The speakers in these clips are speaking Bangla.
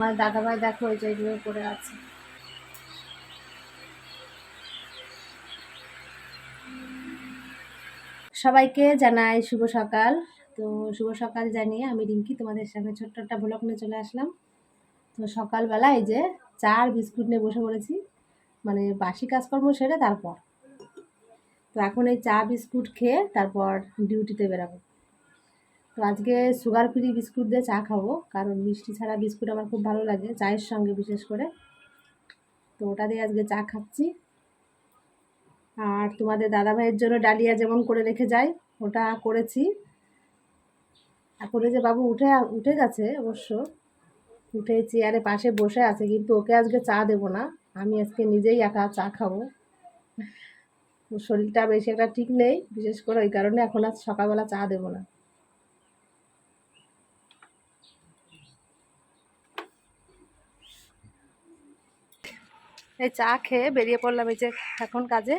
আমার দাদাভাই দেখো ওই যে এইগুলো পড়ে আছে। সবাইকে জানাই শুভ সকাল। তো শুভ সকাল জানিয়ে আমি রিঙ্কি তোমাদের সামনে ছোট্ট একটা ব্লগ নিয়ে চলে আসলাম। তো সকালবেলা এই যে চার বিস্কুট নিয়ে বসে পড়েছি মানে বাসি কাজকর্ম সেরে তারপর। তো এখন এই চা, বিস্কুট খেয়ে তারপর ডিউটিতে বেরাবো। তো আজকে সুগার ফ্রি বিস্কুট দিয়ে চা খাব, কারণ মিষ্টি ছাড়া বিস্কুট আমার খুব ভালো লাগে, চায়ের সঙ্গে বিশেষ করে। তো ওটা দিয়ে আজকে চা খাচ্ছি। আর তোমাদের দাদা ভাইয়ের জন্য ডালিয়া যেমন করে রেখে যাই, ওটা করেছি। এখন যে বাবু উঠে উঠে গেছে অবশ্য, উঠে চেয়ারে পাশে বসে আছে, কিন্তু ওকে আজকে চা দেবো না, আমি আজকে নিজেই একা চা খাব। শরীরটা বেশি একটা ঠিক নেই, বিশেষ করে ওই কারণে এখন আজ সকালবেলা চা দেবো না। এই চা খেয়ে বেরিয়ে পড়লাম এই যে এখন কাজে।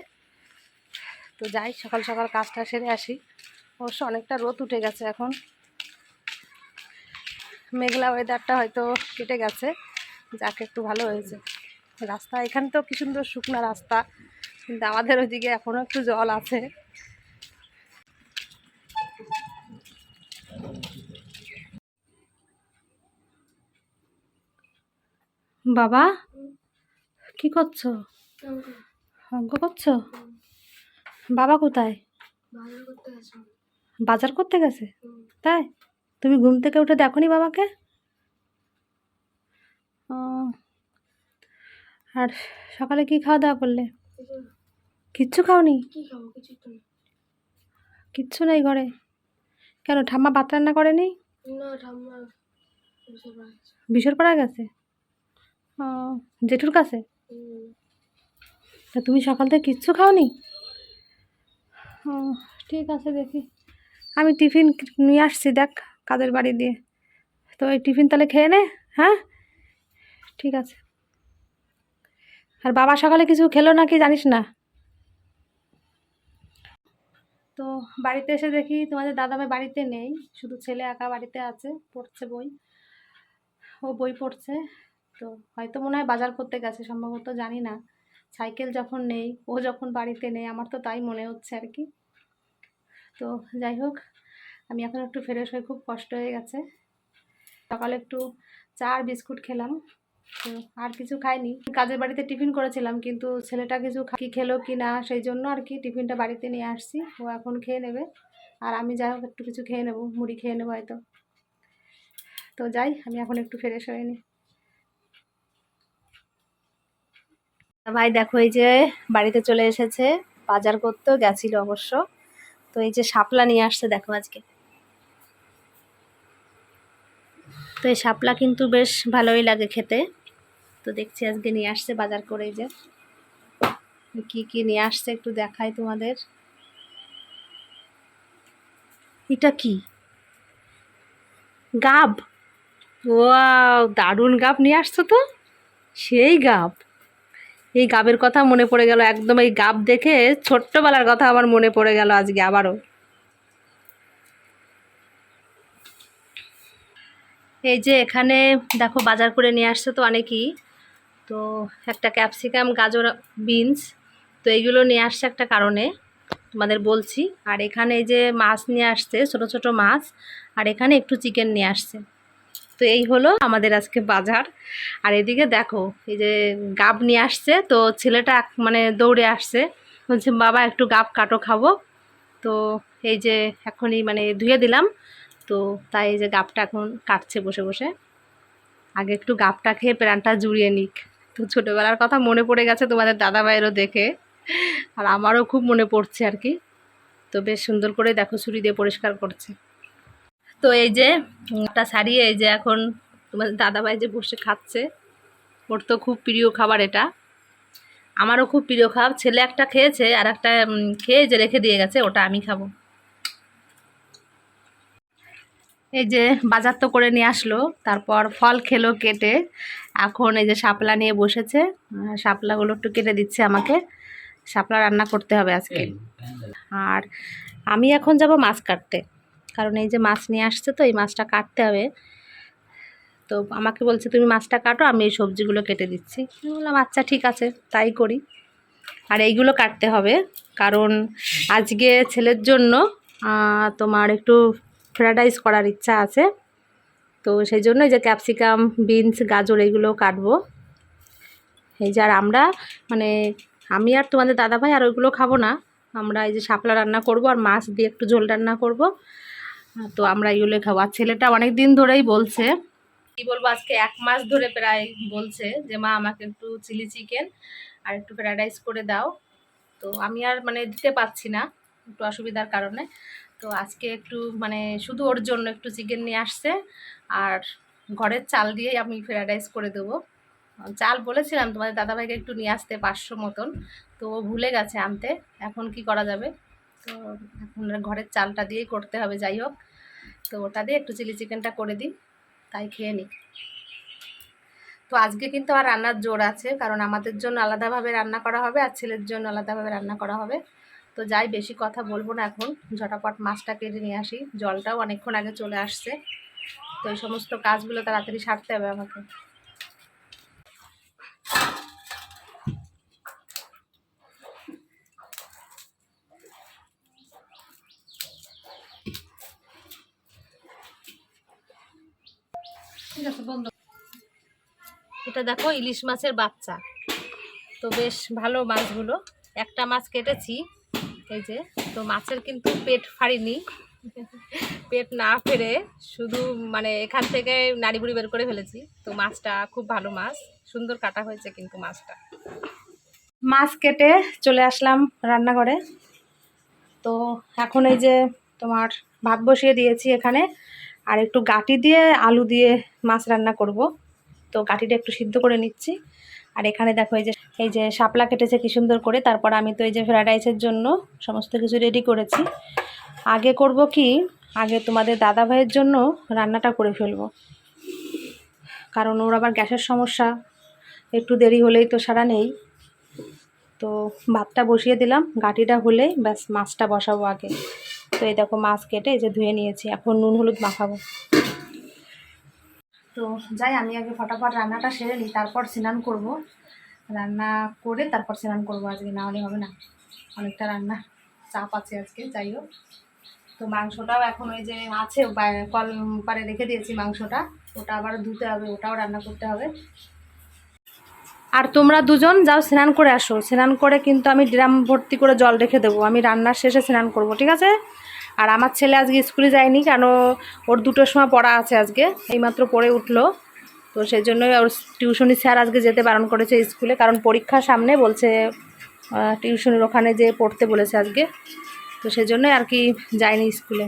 তো যাই, সকাল সকাল কাজটা সেরে আসি। অবশ্য অনেকটা রোদ উঠে গেছে এখন। মেঘলা ওয়েদারটা হয়তো কেটে গেছে, যাকে একটু ভালো হয়েছে। রাস্তা, এখানে তো কি সুন্দর শুকনো রাস্তা, কিন্তু আমাদের ওইদিকে এখনও একটু জল আছে। বাবা? কি করছ? অঙ্ক। করছ? বাবা কোথায়? বাজার করতে গেছে? তাই? তুমি ঘুম থেকে উঠে দেখনি বাবাকে? ও। আর সকালে কি খাওয়া দাওয়া করলে? কিচ্ছু খাওনি? না। কিচ্ছু নেই ঘরে? কেন ঠাম্মা ভাত রান্না করেনি? না বিশর পাড়া গেছে। জেঠুর কাছে? তা তুমি সকাল থেকে কিচ্ছু খাওনি? ও ঠিক আছে দেখি। আমি টিফিন নিয়ে আসছি দেখ কাদের বাড়ি দিয়ে। তো এই টিফিন তাহলে খেয়ে নে হ্যাঁ? ঠিক আছে। আর বাবা সকালে কিছু খেলো নাকি জানিস না? তো বাড়িতে এসে দেখি তোমাদের দাদাভাই বাড়িতে নেই শুধু ছেলে একা বাড়িতে আছে পড়ছে বই। ও বই পড়ছে। তো হয়তো মনে হয় বাজার করতে গেছে, সম্ভবত জানি না। সাইকেল যখন নেই, ও যখন বাড়িতে নেই, আমার তো তাই মনে হচ্ছে আর কি। তো যাই হোক, আমি এখন একটু ফ্রেশ হয়ে খুব কষ্ট হয়ে গেছে। সকালে একটু চা আর বিস্কুট খেলাম, তো আর কিছু খাইনি। কাজের বাড়িতে টিফিন করেছিলাম, কিন্তু ছেলেটা কিছু কি খেলো কি না, সেই জন্য আর কি টিফিনটা বাড়িতে নিয়ে আসছি। ও এখন খেয়ে নেবে। আর আমি যাই হোক, একটু কিছু খেয়ে নেব, মুড়ি খেয়ে নেব হয়তো। তো যাই, আমি এখন একটু ফ্রেশ হয়ে নিই ভাই দেখো, এই যে বাড়িতে চলে এসেছে, বাজার করতেও গেছিল অবশ্য। তো এই যে শাপলা নিয়ে আসছে দেখো আজকে। তো এই শাপলা কিন্তু বেশ ভালোই লাগে খেতে। তো দেখছি আজকে নিয়ে আসছে বাজার করে যে। কি কি নিয়ে আসছে একটু দেখাই তোমাদের। এটা কি? গাব? ওয়াও, দারুণ গাব নিয়ে আসছো তো? সেই গাব। এই গাবের কথা মনে পড়ে গেল। একদম এই গাব দেখে ছোট্টবেলার কথা আমার মনে পড়ে গেল আজকে আবারও। এই যে এখানে দেখো বাজার করে নিয়ে আসছে তো অনেকই। তো একটা ক্যাপসিকাম, গাজর, বিনস, তো এইগুলো নিয়ে আসছে একটা কারণে তোমাদের বলছি। আর এখানে এই যে মাছ নিয়ে আসছে, ছোট ছোট মাছ। আর এখানে একটু চিকেন নিয়ে আসছে। তো এই হলো আমাদের আজকে বাজার। আর এদিকে দেখো, এই যে গাব নিয়ে আসছে, তো ছেলেটা মানে দৌড়ে আসছে। বলছে, বাবা, একটু গাব কাটো, খাব। তো এই যে এখনই মানে ধুয়ে দিলাম। তো তাই এই যে গাবটা এখন কাটছে বসে বসে। আগে একটু গাবটা খেয়ে প্রাণটা জুড়িয়ে নিক। তো ছোটোবেলার কথা মনে পড়ে গেছে তোমাদের দাদা ভাইয়েরও দেখে। আর আমারও খুব মনে পড়ছে আর কি। তো বেশ সুন্দর করে দেখো, ছুরি দিয়ে পরিষ্কার করছে। তো এই যে একটা সারিয়ে এই যে এখন তোমাদের দাদাভাই যে বসে খাচ্ছে ওর তো খুব প্রিয় খাবার এটা। আমারও খুব প্রিয় খাবার। ছেলে একটা খেয়েছে আর একটা খেয়ে যে রেখে দিয়ে গেছে ওটা আমি খাব। এই যে বাজার তো করে নিয়ে আসলো তারপর ফল খেলো কেটে। এখন এই যে শাপলা নিয়ে বসেছে শাপলাগুলো একটু কেটে দিচ্ছে আমাকে। শাপলা রান্না করতে হবে আজকে। আর আমি এখন যাব মাছ কাটতে। কারণ এই যে মাছ নিয়ে আসছে তো, এই মাছটা কাটতে হবে। তো আমাকে বলছে, তুমি মাছটা কাটো, আমি এই সবজিগুলো কেটে দিচ্ছি। বললাম আচ্ছা ঠিক আছে, তাই করি। আর এইগুলো কাটতে হবে, কারণ আজকে ছেলের জন্য তোমার একটু ফ্রাইড রাইস করার ইচ্ছা আছে। তো সেই জন্য এই যে ক্যাপসিকাম, বিনস, গাজর এইগুলো কাটবো। এই যে, আর আমরা মানে আমি আর তোমাদের দাদাভাই আর ওইগুলো খাব না। আমরা এই যে শাপলা রান্না করব আর মাছ দিয়ে একটু ঝোল রান্না করব। তো আমরা এইগুলোই খাব। আর ছেলেটা অনেক দিন ধরেই বলছে, কি বলব, আজকে এক মাস ধরে প্রায় বলছে যে, মা, আমাকে একটু চিলি চিকেন আর একটু ফ্রাইড রাইস করে দাও। তো আমি আর মানে দিতে পারছি না একটু অসুবিধার কারণে। তো আজকে একটু মানে শুধু ওর জন্য একটু চিকেন নিয়ে আসছে আর ঘরের চাল দিয়েই আমি ফ্রাইড রাইস করে দেবো। চাল বলেছিলাম তোমাদের দাদাভাইকে একটু নিয়ে আসতে পাঁচশো মতন, তো ও ভুলে গেছে আনতে। এখন কি করা যাবে? তো ঘরের চালটা দিয়েই করতে হবে, যাই হোক। তো ওটা দিয়ে একটু চিলি চিকেনটা করে দিই, তাই খেয়ে নিই। তো আজকে কিন্তু আর রান্নার জোর আছে, কারণ আমাদের জন্য আলাদাভাবে রান্না করা হবে আর ছেলের জন্য আলাদাভাবে রান্না করা হবে। তো যাই, বেশি কথা বলব না এখন, ঝটাপট মাছটা কেটে নিয়ে আসি। জলটাও অনেকক্ষণ আগে চলে আসছে। তো এই সমস্ত কাজগুলো তাড়াতাড়ি সারতে হবে আমাকে। এটা দেখো, ইলিশ মাছের বাচ্চা। তো বেশ ভালো মাছগুলো। একটা মাছ কেটেছি, এই যে, তো মাছের কিন্তু পেট ফাড়িনি। পেট না ফেরে শুধু মানে এখান থেকে নাড়ি বুড়ি বের করে ফেলেছি। তো মাছটা খুব ভালো মাছ, সুন্দর কাটা হয়েছে কিন্তু মাছটা। মাছ কেটে চলে আসলাম রান্নাঘরে। তো এখন এই যে তোমার ভাত বসিয়ে দিয়েছি এখানে। আর একটু গাটি দিয়ে আলু দিয়ে মাছ রান্না করব। তো গাটিটা একটু সিদ্ধ করে নিচ্ছি। আর এখানে দেখো এই যে এই যে শাপলা কেটেছে কি সুন্দর করে। তারপর আমি তো এই যে ফ্রায়েড রাইসের জন্য সমস্ত কিছু রেডি করেছি। আগে করব কি, আগে তোমাদের দাদা ভাইয়ের জন্য রান্নাটা করে ফেলব। কারণ ওর আবার গ্যাসের সমস্যা, একটু দেরি হলেই তো সারা নেই। তো ভাতটা বসিয়ে দিলাম, গাটিটা হলেই ব্যাস মাছটা বসাবো আগে। তো এই দেখো মাছ কেটে এই যে ধুয়ে নিয়েছি। এখন নুন, হলুদ মাখাবো। তো যাই, আমি আগে ফটাফট রান্নাটা সেরে নিই, তারপর স্নান করব। রান্না করে তারপর স্নান করব আজকে, না হলে হবে না। অনেকটা রান্না চাপ আছে আজকে, যাই হোক। তো মাংসটাও এখন ওই যে আছে কল পারে রেখে দিয়েছি মাংসটা। ওটা আবার ধুতে হবে, ওটাও রান্না করতে হবে। আর তোমরা দুজন যাও স্নান করে আসো। স্নান করে কিন্তু আমি ড্রাম ভর্তি করে জল রেখে দেবো। আমি রান্নার শেষে স্নান করব, ঠিক আছে? আর আমার ছেলে আজকে স্কুলে যায়নি কেন ওর দুটোর সময় পড়া আছে আজকে, এইমাত্র পড়ে উঠল। তো সেই জন্যই ওর টিউশনি স্যার আজকে যেতে বারণ করেছে স্কুলে, কারণ পরীক্ষার সামনে বলছে টিউশনের ওখানে যে পড়তে বলেছে আজকে। তো সেই জন্যই আর কি যায়নি স্কুলে।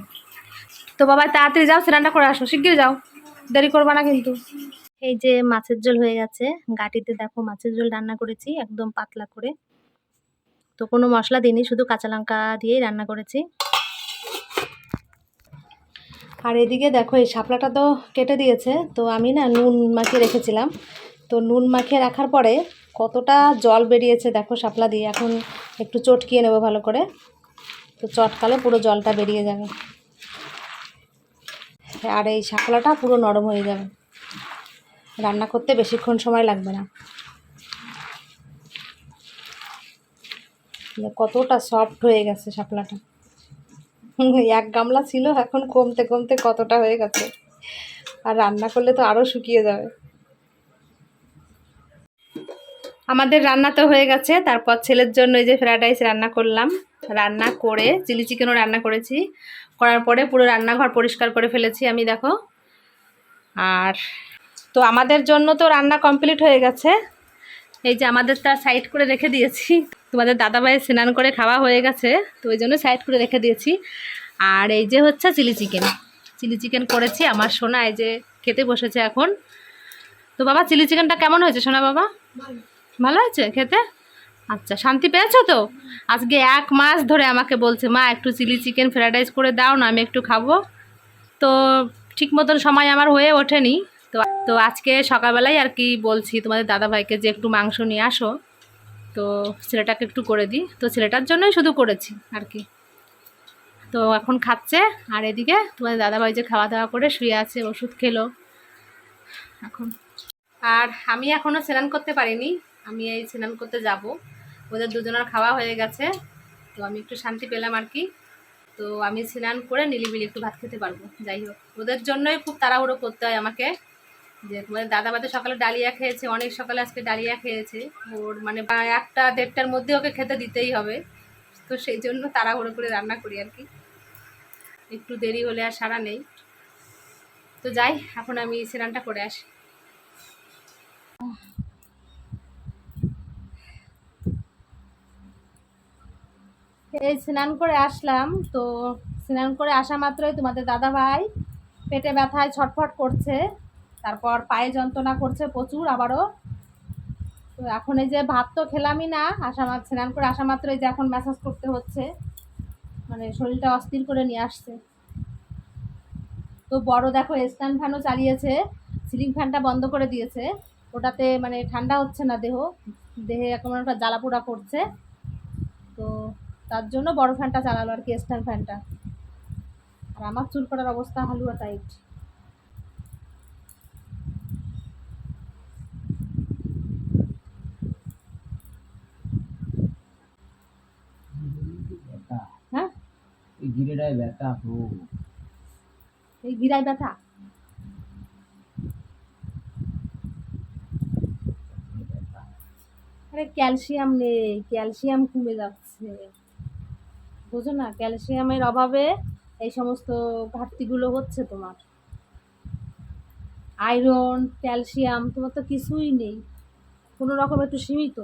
তো বাবা, তাড়াতাড়ি যাও, স্নানটা করে আসো শিগগির যাও। দেরি করবা না কিন্তু। এই যে মাছের ঝোল হয়ে গেছে, গাটিতে দেখো মাছের ঝোল রান্না করেছি, একদম পাতলা করে। তো কোনো মশলা দিইনি, শুধু কাঁচা লঙ্কা দিয়েই রান্না করেছি। আর এদিকে দেখো, এই শাপলাটা তো কেটে দিয়েছে, তো আমি না নুন মাখিয়ে রেখেছিলাম। তো নুন মাখিয়ে রাখার পরে কতটা জল বেরিয়েছে দেখো শাপলা দিয়ে, এখন একটু চটকিয়ে নেব ভালো করে। তো চটকালে পুরো জলটা বেরিয়ে যাবে। আর এই শাপলাটা পুরো নরম হয়ে যাবে। রান্না করতে বেশিক্ষণ সময় লাগবে না। মানে কতটা সফট হয়ে গেছে শাপলাটা। এক গামলা ছিল, এখন কমতে কমতে কতটা হয়ে গেছে। আর রান্না করলে তো আরও শুকিয়ে যাবে। আমাদের রান্না তো হয়ে গেছে, তারপর ছেলের জন্য এই যে ফ্রাইড রাইস রান্না করলাম। রান্না করে চিলি চিকেনও রান্না করেছি। করার পরে পুরো রান্নাঘর পরিষ্কার করে ফেলেছি আমি, দেখো। আর তো আমাদের জন্য তো রান্না কমপ্লিট হয়ে গেছে। এই যে আমাদের তা সাইড করে রেখে দিয়েছি। তোমাদের দাদাভাই স্নান করে খাওয়া হয়ে গেছে, তো ওই জন্য সাইড করে রেখে দিয়েছি। আর এই যে হচ্ছে চিলি চিকেন। চিলি চিকেন করেছি, আমার সোনা এই যে খেতে বসেছে এখন। তো বাবা, চিলি চিকেনটা কেমন হয়েছে সোনা বাবা? ভালো আছে খেতে? আচ্ছা শান্তি পেয়েছ তো? আজকে এক মাস ধরে আমাকে বলছে, মা, একটু চিলি চিকেন ফ্রাইড রাইস করে দাও, না আমি একটু খাব। তো ঠিক মতন সময় আমার হয়ে ওঠেনি। তো তো আজকে সকালবেলায় আর কি বলছি তোমাদের দাদাভাইকে যে একটু মাংস নিয়ে আসো। তো ছেলেটাকে একটু করে দিই। তো ছেলেটার জন্যই শুধু করেছি আর কি। তো এখন খাচ্ছে আর এদিকে তোমাদের দাদাভাই যে খাওয়া দাওয়া করে শুয়ে আছে, ওষুধ খেলো। এখন। আর আমি এখনও স্নান করতে পারিনি। আমি এই স্নান করতে যাব। ওদের দুজনের খাওয়া হয়ে গেছে। তো আমি একটু শান্তি পেলাম আর কি। তো আমি স্নান করে নিলিবিলি একটু ভাত খেতে পারব। যাই হোক, ওদের জন্যই খুব তাড়াহুড়ো করতে হয় আমাকে। যে তোমাদের দাদা বাদে সকালে ডালিয়া খেয়েছে, অনেক সকালে আজকে ডালিয়া খেয়েছে। ওর মানে একটা দেড়টার মধ্যে ওকে খেতে দিতেই হবে। তো সেই জন্য তাড়াহুড়ো করে রান্না করি আর কি। একটু দেরি হলে আর সারা নেই। তো যাই, এখন আমি স্নানটা করে আসি। এই স্নান করে আসলাম। তো স্নান করে আসা মাত্রই তোমাদের দাদা ভাই পেটে ব্যথায় ছটফট করছে। তারপর পায়ে যন্ত্রণা করছে প্রচুর আবারও। তো এখন এই যে ভাত তো খেলামই না আসা স্নান করে আসা মাত্র এই যে এখন ম্যাসাজ করতে হচ্ছে। মানে শরীরটা অস্থির করে নিয়ে আসছে। তো বড় দেখো স্ট্যান্ড ফ্যানও চালিয়েছে, সিলিং ফ্যানটা বন্ধ করে দিয়েছে। ওটাতে মানে ঠান্ডা হচ্ছে না দেহ, দেহে এখন একটা জ্বালাপোড়া করছে। তো তার জন্য বড় ফ্যানটা চালালো আর কি স্ট্যান্ড ফ্যানটা। আর আমার চুল করার অবস্থা হালুয়া টাইট ব্যথা হ্যাঁ এই গিরেটায় ব্যথা খুব এই গিরায় ব্যথা? আরে ক্যালসিয়াম নেই, ক্যালসিয়াম কমে যাচ্ছে। বোঝো না, ক্যালসিয়ামের অভাবে এই সমস্ত ঘাটতিগুলো হচ্ছে তোমার। আয়রন, ক্যালসিয়াম, তোমার তো কিছুই নেই। কোনো রকম একটু সীমিত।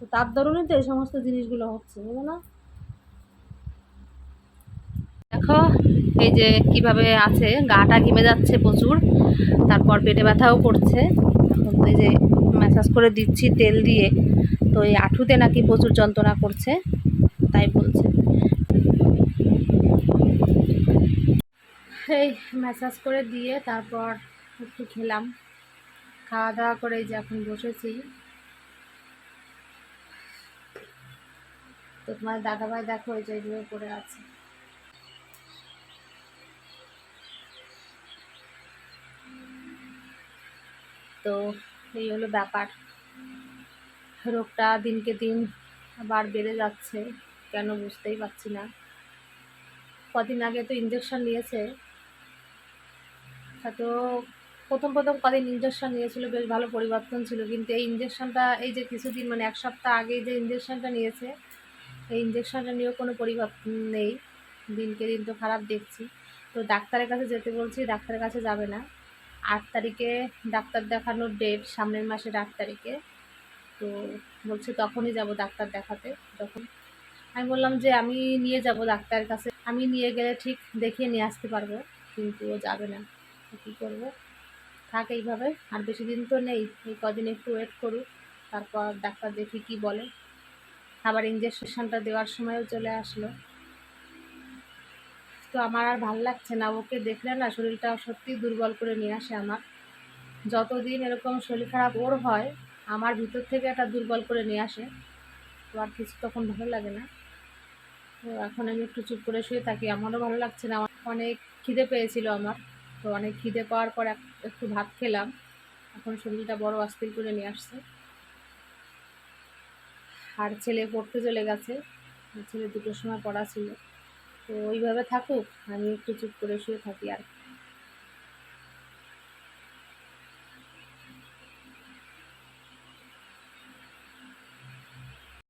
তো তার দরুনই তো এই সমস্ত জিনিসগুলো হচ্ছে, বুঝো না? দেখো, এই যে কীভাবে আছে, গাটা ঘেমে যাচ্ছে প্রচুর, তারপর পেটে ব্যথাও করছে। এই যে ম্যাসাজ করে দিচ্ছি তেল দিয়ে, তো এই আঁঠুতে নাকি প্রচুর যন্ত্রণা করছে, তাই বলছে। এই ম্যাসাজ করে দিয়ে তারপর একটু খেলাম। খাওয়া দাওয়া করে যে এখন বসেছি। তো তোমার দাদাভাই দেখো ওই যে পড়ে আছে। তো এই হলো ব্যাপার। রোগটা দিনকে দিন আবার বেড়ে যাচ্ছে, কেন বুঝতেই পারছি না। কদিন আগে তো ইঞ্জেকশন নিয়েছে। তা তো প্রথম প্রথম কদিন ইঞ্জেকশন নিয়েছিল, বেশ ভালো পরিবর্তন ছিল। কিন্তু এই ইঞ্জেকশনটা এই যে কিছুদিন মানে এক সপ্তাহ আগে যে ইঞ্জেকশনটা নিয়েছে, এই ইঞ্জেকশনটা নিয়েও কোনো পরিবর্তন নেই। দিনকে দিন তো খারাপ দেখছি। তো ডাক্তারের কাছে যেতে বলছি, ডাক্তারের কাছে যাবে না। আট তারিখে ডাক্তার দেখানোর ডেট সামনের মাসের আট তারিখে। তো বলছে তখনই যাব ডাক্তার দেখাতে। তখন আমি বললাম যে আমি নিয়ে যাব ডাক্তারের কাছে। আমি নিয়ে গেলে ঠিক দেখিয়ে নিয়ে আসতে পারব, কিন্তু ও যাবে না। কী করব? থাক এইভাবে, আর বেশি দিন তো নেই, এই কদিন একটু ওয়েট করুক, তারপর ডাক্তার দেখি কি বলে। আবার ইঞ্জেকশনটা দেওয়ার সময়ও চলে আসলো। তো আমার আর ভালো লাগছে না। ওকে দেখলে না শরীরটা সত্যি দুর্বল করে নিয়ে আসে আমার। যতদিন এরকম শরীর খারাপ ওর হয়, আমার ভিতর থেকে একটা দুর্বল করে নিয়ে আসে। তো আর কিছু তখন ভালো লাগে না। তো এখন আমি একটু চুপ করে শুয়ে থাকি। আমারও ভালো লাগছে না। অনেক খিদে পেয়েছিল আমার। তো অনেক খিদে পাওয়ার পর এক- একটু ভাত খেলাম। এখন শরীরটা বড় অস্থির করে নিয়ে আসছে। আর ছেলে পড়তে চলে গেছে। ছেলে দুটোর সময় পড়া ছিল। তো ওইভাবে থাকুক আমি একটু চুপ করে শুয়ে থাকি আর